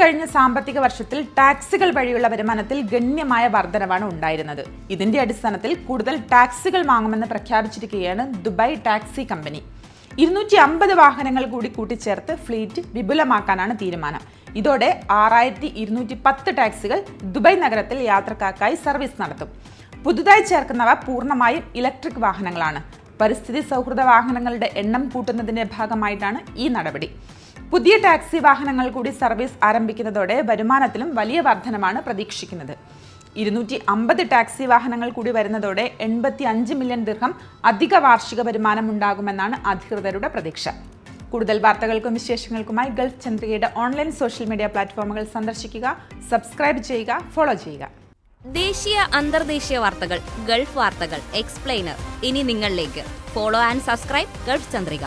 കഴിഞ്ഞ സാമ്പത്തിക വർഷത്തിൽ ടാക്സുകൾ വഴിയുള്ള വരുമാനത്തിൽ ഗണ്യമായ വർധനവാണ് ഉണ്ടായിരുന്നത്. ഇതിന്റെ അടിസ്ഥാനത്തിൽ കൂടുതൽ ടാക്സുകൾ വാങ്ങുമെന്ന് പ്രഖ്യാപിച്ചിരിക്കുകയാണ് ദുബായ് ടാക്സി കമ്പനി. ഇരുന്നൂറ്റി അമ്പത് വാഹനങ്ങൾ കൂടി കൂട്ടിച്ചേർത്ത് ഫ്ലീറ്റ് വിപുലമാക്കാനാണ് തീരുമാനം. ഇതോടെ ആറായിരത്തി ഇരുന്നൂറ്റി പത്ത് ടാക്സികൾ ദുബായ് നഗരത്തിൽ യാത്രക്കാർക്കായി സർവീസ് നടത്തും. പുതുതായി ചേർക്കുന്നവ പൂർണമായും ഇലക്ട്രിക് വാഹനങ്ങളാണ്. പരിസ്ഥിതി സൗഹൃദ വാഹനങ്ങളുടെ എണ്ണം കൂട്ടുന്നതിന്റെ ഭാഗമായിട്ടാണ് ഈ നടപടി. പുതിയ ടാക്സി വാഹനങ്ങൾ കൂടി സർവീസ് ആരംഭിക്കുന്നതോടെ വരുമാനത്തിലും വലിയ വർധനമാണ് പ്രതീക്ഷിക്കുന്നത്. ഇരുന്നൂറ്റി അമ്പത് ടാക്സി വാഹനങ്ങൾ കൂടി വരുന്നതോടെ എൺപത്തി അഞ്ച് മില്യൺ ദീർഘം അധിക വാർഷിക വരുമാനം ഉണ്ടാകുമെന്നാണ് അധികൃതരുടെ പ്രതീക്ഷ. കൂടുതൽ വാർത്തകൾക്കും വിശേഷങ്ങൾക്കുമായി ഗൾഫ് ചന്ദ്രികയുടെ ഓൺലൈൻ സോഷ്യൽ മീഡിയ പ്ലാറ്റ്ഫോമുകൾ സന്ദർശിക്കുക സബ്സ്ക്രൈബ് ചെയ്യുക ഫോളോ ചെയ്യുക. ദേശീയ അന്തർദേശീയ വാർത്തകൾ ഗൾഫ് വാർത്തകൾ എക്സ്പ്ലെയിനർ. ഇനി നിങ്ങളിലേക്ക്. Follow and subscribe Gulf Chandrika.